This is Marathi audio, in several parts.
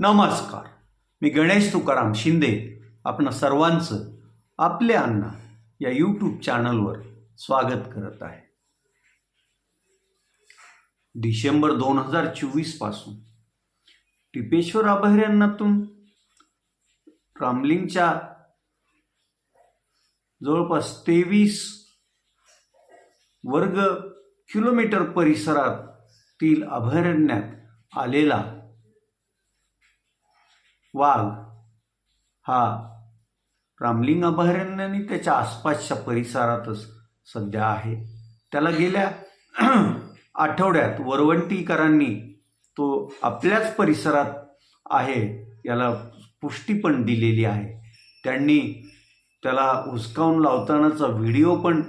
नमस्कार. मी गणेश तुकाराम शिंदे आपण सर्वांचं आपले अण्णा या यूट्यूब चॅनलवर स्वागत करत आहे. डिसेंबर दोन हजार चोवीसपासून टिपेश्वर अभयारण्यातून रामलिंगच्या जवळपास तेवीस वर्ग किलोमीटर परिसरातील अभयारण्यात आलेला वाघ हा रामलिंग अभयारण्य आणि त्याच्या आसपासच्या परिसरातच सध्या आहे. त्याला गेल्या आठवड्यात वरवंटीकरांनी तो आपल्याच परिसरात आहे याला पुष्टी पण दिलेली आहे. त्यांनी त्याला हुसकावून लावतानाचा व्हिडिओ पण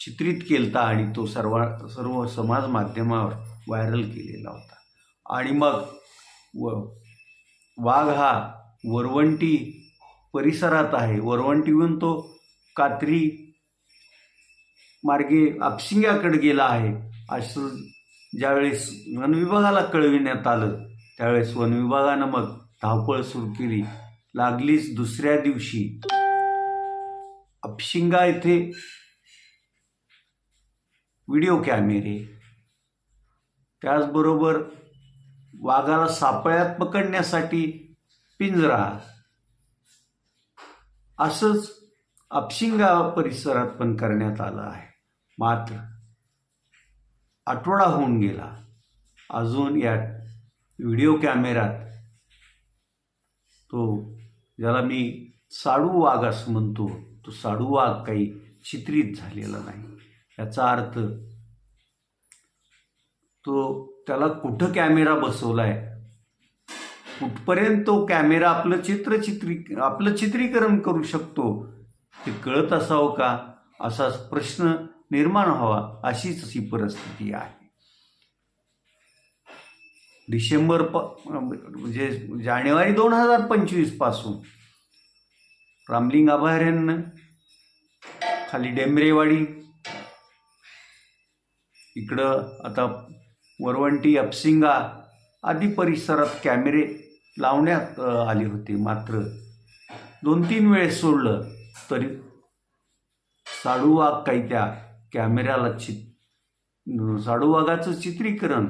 चित्रित केलता आणि तो सर्व सर्व समाज माध्यमावर व्हायरल केलेला होता. आणि मग व वाघ हा वरवंटी परिसरात आहे. वरवंटीहून तो कात्री मार्गे आपशिंग्याकडे गेला आहे. असं ज्यावेळेस वनविभागाला कळविण्यात आलं त्यावेळेस वनविभागानं मग धावपळ सुरू केली. लागलीच दुसऱ्या दिवशी अपशिंगा येथे व्हिडिओ कॅमेरे. त्याचबरोबर वाघाला सापळ्यात पकडण्यासाठी पिंजरा. असंच अपशिंगा परिसरात पण करण्यात आलं आहे. मात्र आठवडा होऊन गेला. अजून या व्हिडिओ कॅमेरात तो ज्याला मी साडू वाघ असं म्हणतो तो साडू वाघ काही चित्रित झालेला नाही. याचा अर्थ तो त्याला कुठं कॅमेरा बसवलाय? कुठपर्यंत तो कॅमेरा आपलं चित्र चित्री आपलं चित्रीकरण करू शकतो हे कळत असावं का? असा प्रश्न निर्माण व्हावा अशीच अशी परिस्थिती आहे. डिसेंबर प म्हणजे जानेवारी दोन हजार पंचवीसपासून रामलिंग अभयारण्य खाली डेंबरेवाडी इकडं आता वरवंटी अपसिंगा आदी परिसरात कॅमेरे लावण्यात आले होते. मात्र दोन तीन वेळेस सोडलं तरी साडूवाघ काही त्या कॅमेऱ्याला चित साडूवाघाचं चित्रीकरण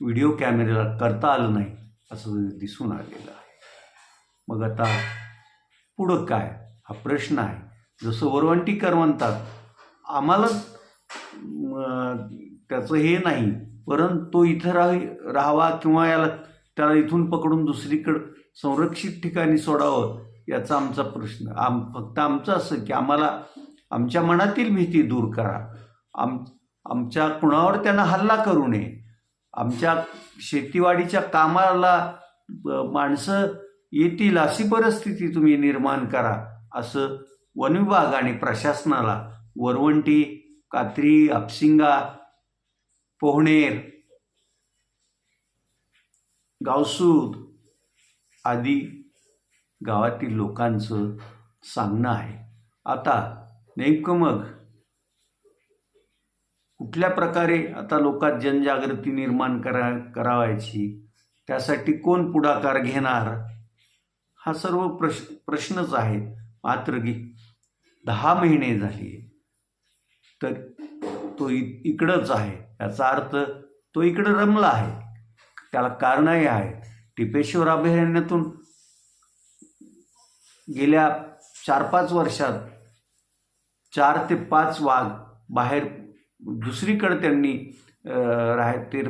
व्हिडिओ कॅमेऱ्याला करता आलं नाही असं दिसून आलेलं आहे. मग आता पुढं काय? हा प्रश्न आहे. जसं वरवंटीकर म्हणतात आम्हाला त्याचं हे नाही परंतु तो इथं राह राहावा किंवा याला त्याला इथून पकडून दुसरीकडं संरक्षित ठिकाणी सोडावं याचा आमचा प्रश्न. आम फक्त आमचं असं की आम्हाला आमच्या मनातील भीती दूर करा. आम आमच्या कुणावर त्यांना हल्ला करू नये. आमच्या शेतीवाडीच्या कामाला माणसं येतील अशी परिस्थिती तुम्ही निर्माण करा असं वनविभाग आणि प्रशासनाला वरवंटी कात्री अपसिंगा पोहणेर गावसूद आदी गावातील लोकांचं सांगणं आहे. आता नेमकं मग कुठल्या प्रकारे आता लोकात जनजागृती निर्माण करा करावायची? त्यासाठी कोण पुढाकार घेणार? हा सर्व प्रश प्रश्नच आहे मात्र की दहा महिने झाले तर तो इ इकडंच आहे. याचा अर्थ तो इकडं रमला आहे. त्याला कारणही आहे. टिपेश्वर अभयारण्यातून गेल्या चार पाच वर्षात चार ते पाच वाघ बाहेर दुसरीकडे त्यांनी अं, राह ते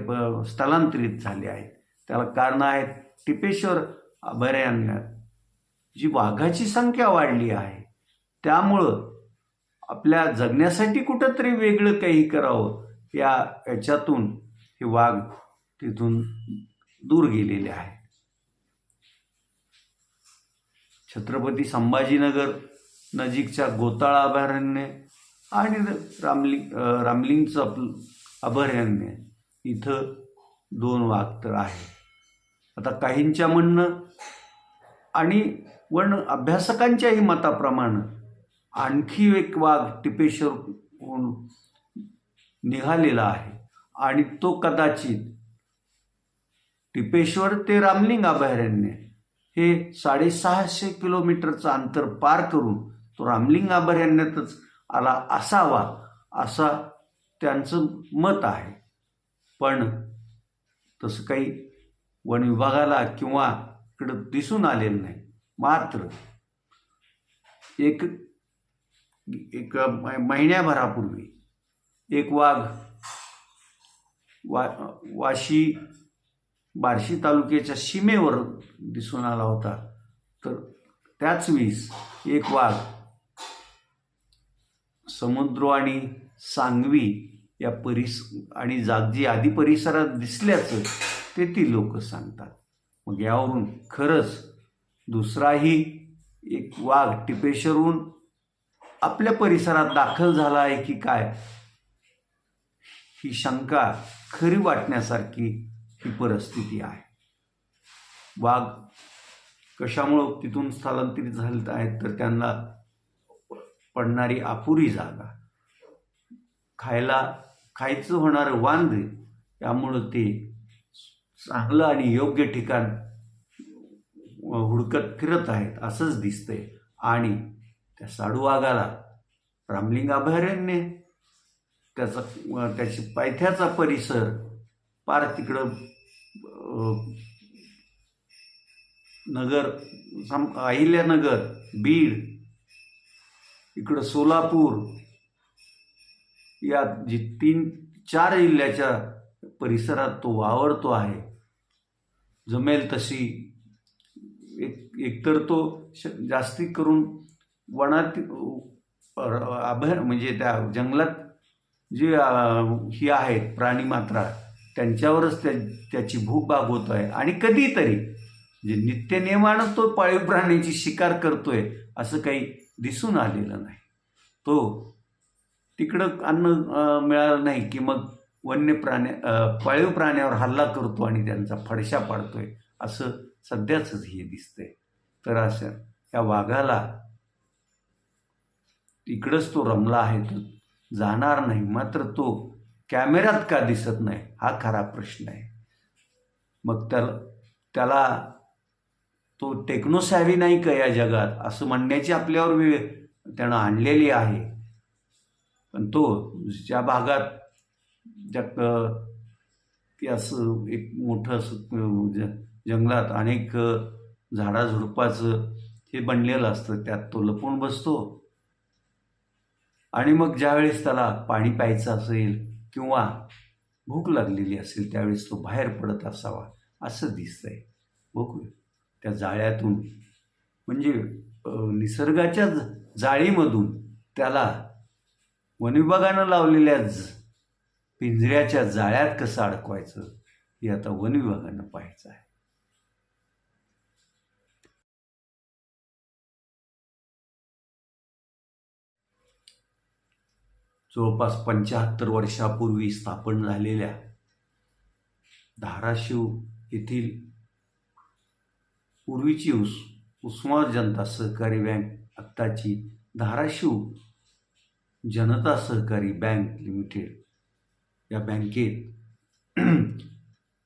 स्थलांतरित झाले आहेत. त्याला कारण आहेत टिपेश्वर अभयारण्यात. जी वाघाची संख्या वाढली आहे त्यामुळं आपल्या जगण्यासाठी कुठंतरी वेगळं काही करावं या याच्यातून हे वाघ तिथून दूर गेलेले आहे. छत्रपती संभाजीनगर नजीकच्या गोताळा अभयारण्य आणि रामलिंग रामलिंगचं आपलं अभयारण्य इथं दोन वाघ तर आहे. आता काहींच्या म्हणणं आणि वन अभ्यासकांच्याही मताप्रमाणे आणखी एक वाघ टिपेश्वर निघालेला आहे. आणि तो कदाचित टिपेश्वर ते रामलिंग अभयारण्य हे साडेसहाशे किलोमीटरचं अंतर पार करून तो रामलिंग अभयारण्यातच आला असावा असा त्यांचं मत आहे. पण तसं काही वन विभागाला किंवा इकडं दिसून आलेलं नाही. मात्र एक एक महिन्याभरापूर्वी एक वाघ. वा वाशी बार्शी तालुक्याच्या सीमेवर दिसून आला होता. तर त्याच वेळीस एक वाघ समुद्र आणि सांगवी या परिस आणि जागजी आदी परिसरात दिसल्याचं ते ती लोक सांगतात. मग यावरून खरंच दुसराही एक वाघ टिपेश्वरून आपल्या परिसरात दाखल झाला आहे की काय? ही शंका खरी वाटण्यासारखी ही परिस्थिती आहे. वाघ कशामुळं तिथून स्थलांतरित झाले आहेत तर त्यांना पडणारी अपुरी जागा. खायला खायचं होणारं वांद यामुळं ते चांगलं आणि योग्य ठिकाण हुडकत फिरत आहेत असंच दिसतंय. आणि त्या साडू वाघाला रामलिंग अभयारण्य त्याचा त्याची पायथ्याचा परिसर पार तिकडं नगर सम अहिल्यानगर बीड इकडं सोलापूर या जी तीन चार जिल्ह्याच्या परिसरात तो वावरतो आहे. जमेल तशी एक एकतर तो श जास्ती करून वनात अभय म्हणजे त्या जंगलात जे ही आहेत प्राणी मात्रा त्यांच्यावरच त्या त्याची भूक भागवत आहे आणि कधीतरी जे नित्यनियमानं तो पाळीव प्राण्यांची शिकार करतोय असं काही दिसून आलेलं नाही. तो तिकडं अन्न मिळालं नाही की मग वन्य प्राण्या पाळीव प्राण्यावर हल्ला करतो आणि त्यांचा फडशा पाडतोय असं सध्याच हे दिसतंय. तर असं या वाघाला तिकडंच तो रमला आहे तो जाणार नाही मात्र तो कॅमेऱ्यात का दिसत नाही हा खरा प्रश्न आहे. मग त्याला त्याला तो टेक्नोसॅव्ही नाही का या जगात? असं म्हणण्याची आपल्यावर वेळ त्यानं आणलेली आहे. पण तो ज्या भागात ज्या की असं एक मोठं असं ज- जंगलात अनेक झाडाझुडपाचं हे बनलेलं असतं त्यात तो लपून बसतो. आणि मग ज्यावेळेस त्याला पाणी प्यायचं असेल किंवा भूक लागलेली असेल त्यावेळेस तो बाहेर पडत असावा असं दिसतंय. बघू त्या जाळ्यातून म्हणजे निसर्गाच्या ज- जाळीमधून त्याला वनविभागानं लावलेल्या पिंजऱ्याच्या जाळ्यात कसं अडकवायचं हे आता वनविभागानं पाहायचं आहे. जवळपास पंच्याहत्तर वर्षापूर्वी स्थापन झालेल्या धाराशिव येथील पूर्वीची उस उस्मानाबाद जनता सहकारी बँक आत्ताची धाराशिव जनता सहकारी बँक लिमिटेड या बँकेत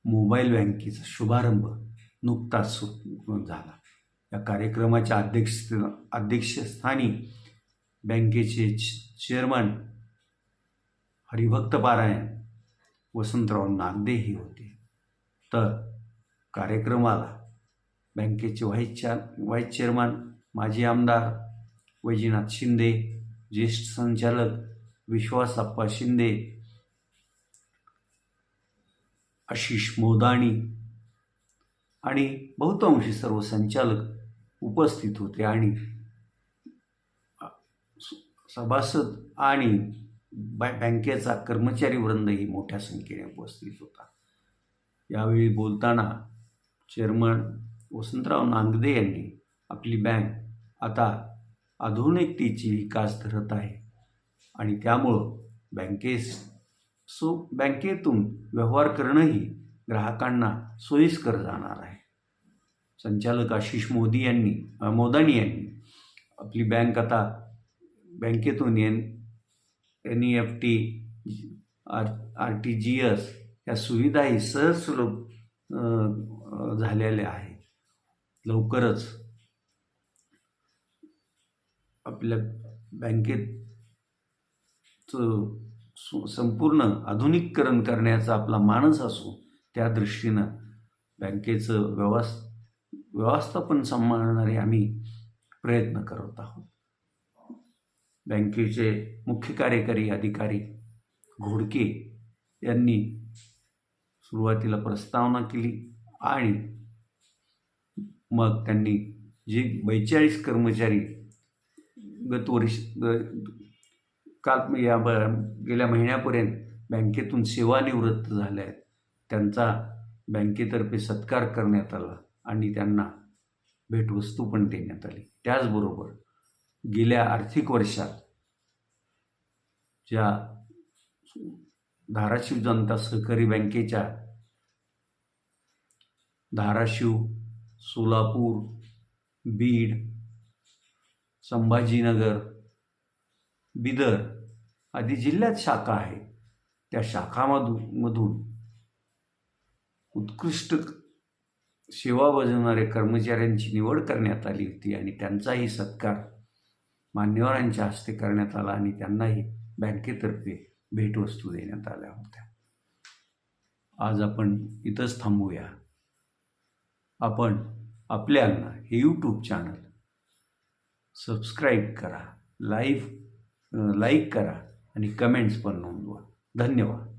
मोबाईल बँकेचा शुभारंभ नुकताच झाला. या कार्यक्रमाच्या अध्यक्ष अध्यक्षस्थानी बँकेचे चेअरमन हरिभक्त पारायण वसंतराव नागदे होते. तर कार्यक्रमाला बँकेचे व्हाईस चार व्हाईस चेअरमन माजी आमदार वैजीनाथ शिंदे ज्येष्ठ संचालक विश्वास अप्पा शिंदे आशिष मोदाणी आणि बहुतांशी सर्व संचालक उपस्थित होते आणि सभासद आणि बॅ बँकेचा कर्मचारी वृंदही मोठ्या संख्येने उपस्थित होता. यावेळी बोलताना चेअरमन वसंतराव नांगदे यांनी आपली बँक आता आधुनिकतेची विकास धरत आहे आणि त्यामुळं बँकेस सो बँकेतून व्यवहार करणंही ग्राहकांना सोयीस्कर जाणार आहे. संचालक आशिष मोदी यांनी मोदानी यांनी आपली बँक आता बँकेतून येण N E F T R R T G S या सुविधाही सहज सुलभ झालेल्या आहेत. आहे लवकरच आपल्या बँकेत संपूर्ण आधुनिकीकरण करण्याचा आपला मानस असो त्या दृष्टीनं बँकेचं व्यवस् व्यवस्थापन सांभाळणारे आम्ही प्रयत्न करत आहोत. बँकेचे मुख्य कार्यकारी अधिकारी घोडके यांनी सुरुवातीला प्रस्तावना केली आणि मग त्यांनी जे बेचाळीस कर्मचारी गतवर्ष ग- काल या ब गेल्या महिन्यापर्यंत बँकेतून सेवानिवृत्त झाले आहेत. त्यांचा बँकेतर्फे सत्कार करण्यात आला आणि त्यांना भेटवस्तू पण देण्यात आली. त्याचबरोबर गेल्या आर्थिक वर्षात ज्या धाराशिव जनता सहकारी बँकेच्या धाराशिव सोलापूर बीड संभाजीनगर बिदर आदी जिल्ह्यात शाखा आहे. त्या शाखामधून मधून उत्कृष्ट सेवा बजावणाऱ्या कर्मचाऱ्यांची निवड करण्यात आली होती आणि त्यांचाही सत्कार मान्यवरांच्या हस्ते करण्यात आला आणि त्यांनाही बँकेतर्फे भेटवस्तू देण्यात आल्या होत्या. आज आपण इथंच थांबूया. आपण आपल्याला हे यूट्यूब चॅनल सबस्क्राईब करा लाईव्ह लाईक करा आणि कमेंट्स पण नोंदवा. धन्यवाद.